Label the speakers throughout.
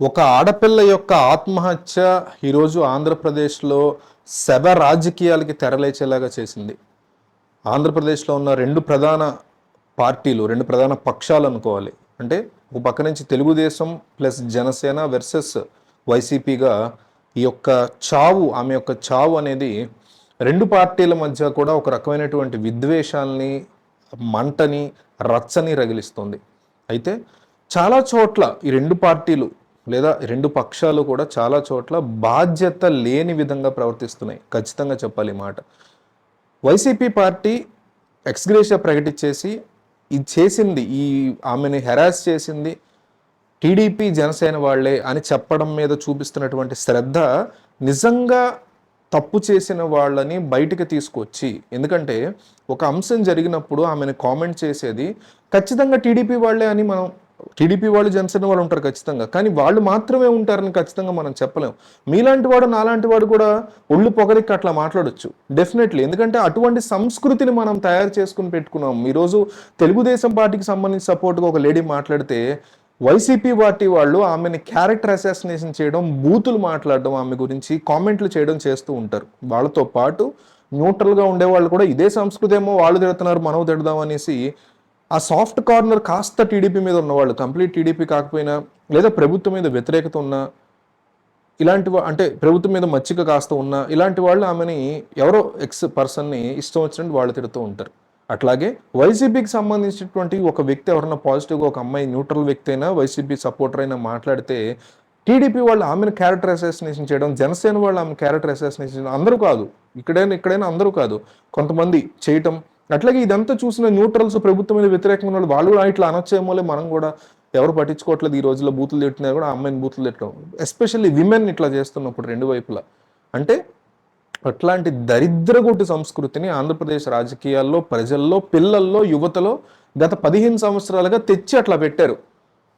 Speaker 1: ఒక ఆడపిల్ల యొక్క ఆత్మహత్య ఈరోజు ఆంధ్రప్రదేశ్లో శవ రాజకీయాలకి తెరలేచేలాగా చేసింది. ఆంధ్రప్రదేశ్లో ఉన్న రెండు ప్రధాన పార్టీలు రెండు ప్రధాన పక్షాలు అనుకోవాలి. అంటే ఒక పక్క నుంచి తెలుగుదేశం ప్లస్ జనసేన వెర్సెస్ వైసీపీగా ఈ యొక్క చావు ఆమె యొక్క చావు అనేది రెండు పార్టీల మధ్య కూడా ఒక రకమైనటువంటి విద్వేషాల్ని మంటని రచ్చని రగిలిస్తుంది. అయితే చాలా చోట్ల ఈ రెండు పార్టీలు లేదా రెండు పక్షాలు కూడా చాలా చోట్ల బాధ్యత లేని విధంగా ప్రవర్తిస్తున్నాయి. ఖచ్చితంగా చెప్పాలి మాట. వైసీపీ పార్టీ ఎక్స్గ్రేషియా ప్రకటించేసి ఇది చేసింది ఈ ఆమెని హెరాస్ చేసింది టీడీపీ జనసేన వాళ్ళే అని చెప్పడం మీద చూపిస్తున్నటువంటి శ్రద్ధ నిజంగా తప్పు చేసిన వాళ్ళని బయటికి తీసుకొచ్చి ఎందుకంటే ఒక అంశం జరిగినప్పుడు ఆమెను కామెంట్ చేసేది ఖచ్చితంగా టీడీపీ వాళ్ళే అని మనం టీడీపీ వాళ్ళు జనసేన వాళ్ళు ఉంటారు ఖచ్చితంగా. కానీ వాళ్ళు మాత్రమే ఉంటారని ఖచ్చితంగా మనం చెప్పలేం. మీలాంటి వాడు నాలాంటి వాడు కూడా ఒళ్ళు పొగరికి అట్లా మాట్లాడొచ్చు. డెఫినెట్లీ ఎందుకంటే అటువంటి సంస్కృతిని మనం తయారు చేసుకుని పెట్టుకున్నాం. ఈరోజు తెలుగుదేశం పార్టీకి సంబంధించి సపోర్ట్గా ఒక లేడీ మాట్లాడితే వైసీపీ పార్టీ వాళ్ళు ఆమెని క్యారెక్టర్ అసాసినేషన్ చేయడం బూతులు మాట్లాడడం ఆమె గురించి కామెంట్లు చేయడం చేస్తూ ఉంటారు. వాళ్ళతో పాటు న్యూట్రల్గా ఉండేవాళ్ళు కూడా ఇదే సంస్కృతి ఏమో వాళ్ళు తిడుతున్నారు మనం తిడదాం అనేసి ఆ సాఫ్ట్ కార్నర్ కాస్త టీడీపీ మీద ఉన్నవాళ్ళు కంప్లీట్ టీడీపీ కాకపోయినా లేదా ప్రభుత్వం మీద వ్యతిరేకత ఉన్నా ఇలాంటి అంటే ప్రభుత్వం మీద మచ్చిక కాస్త ఉన్నా ఇలాంటి వాళ్ళు ఆమెని ఎవరో ఎక్స్ పర్సన్ని ఇష్టం వచ్చినట్టు వాళ్ళు తిడుతూ ఉంటారు. అట్లాగే వైసీపీకి సంబంధించినటువంటి ఒక వ్యక్తి ఎవరైనా పాజిటివ్గా ఒక అమ్మాయి న్యూట్రల్ వ్యక్తి అయినా వైసీపీ సపోర్టర్ అయినా మాట్లాడితే టీడీపీ వాళ్ళు ఆమెను క్యారెక్టర్ అసాసినేషన్ చేయడం జనసేన వాళ్ళు ఆమె క్యారెక్టర్ అసాసినేషన్ చేయడం అందరూ కాదు. ఇక్కడైనా ఇక్కడైనా అందరూ కాదు. కొంతమంది చేయటం అట్లాగే ఇదంతా చూసిన న్యూట్రల్స్ ప్రభుత్వం మీద వ్యతిరేకంగా వాళ్ళు వాళ్ళు కూడా ఇట్లా అనొచ్చేమోలే మనం కూడా ఎవరు పట్టించుకోవట్లేదు ఈ రోజుల్లో బూతులు తిట్టినా కూడా అమ్మాయిని బూతులు తిట్టడం. ఎస్పెషల్లీ విమెన్ ఇట్లా చేస్తున్నప్పుడు రెండు వైపులా. అంటే అట్లాంటి దరిద్రగొట్టు సంస్కృతిని ఆంధ్రప్రదేశ్ రాజకీయాల్లో ప్రజల్లో పిల్లల్లో యువతలో గత పదిహేను సంవత్సరాలుగా తెచ్చి అట్లా పెట్టారు.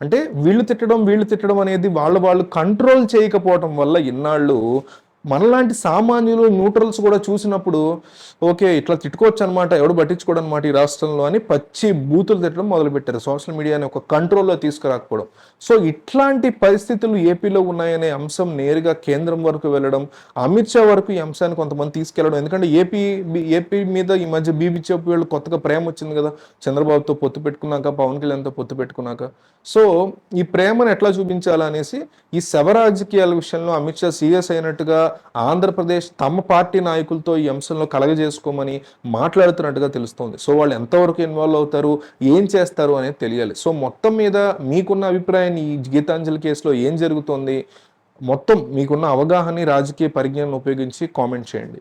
Speaker 1: అంటే వీళ్ళు తిట్టడం వీళ్ళు తిట్టడం అనేది వాళ్ళు వాళ్ళు కంట్రోల్ చేయకపోవటం వల్ల ఇన్నాళ్ళు మనలాంటి సామాన్యులు న్యూట్రల్స్ కూడా చూసినప్పుడు ఓకే ఇట్లా తిట్టుకోవచ్చు అనమాట ఎవడు పట్టించుకోవడం అనమాట ఈ రాష్ట్రంలో అని పచ్చి బూతులు తిట్టడం మొదలుపెట్టారు. సోషల్ మీడియాని ఒక కంట్రోల్లో తీసుకురాకపోవడం. సో ఇట్లాంటి పరిస్థితులు ఏపీలో ఉన్నాయనే అంశం నేరుగా కేంద్రం వరకు వెళ్ళడం అమిత్ షా వరకు ఈ అంశాన్ని కొంతమంది తీసుకెళ్ళడం. ఎందుకంటే ఏపీ ఏపీ మీద ఈ మధ్య బీబీజేపీ వాళ్ళు కొత్తగా ప్రేమ వచ్చింది కదా చంద్రబాబుతో పొత్తు పెట్టుకున్నాక పవన్ కళ్యాణ్తో పొత్తు పెట్టుకున్నాక. సో ఈ ప్రేమను ఎట్లా చూపించాలనేసి ఈ శవ రాజకీయాల విషయంలో అమిత్ షా సీరియస్ అయినట్టుగా ఆంధ్రప్రదేశ్ తమ పార్టీ నాయకులతో ఈ అంశంలో కలగజేసుకోమని మాట్లాడుతున్నట్టుగా తెలుస్తోంది. సో వాళ్ళు ఎంతవరకు ఇన్వాల్వ్ అవుతారు? ఏం చేస్తారు అనేది తెలియాలి. సో మొత్తం మీద మీకున్న అభిప్రాయాన్ని ఈ గీతాంజలి కేసులో ఏం జరుగుతోంది? మొత్తం మీకున్న అవగాహన రాజకీయ పరిజ్ఞానం ఉపయోగించి కామెంట్ చేయండి.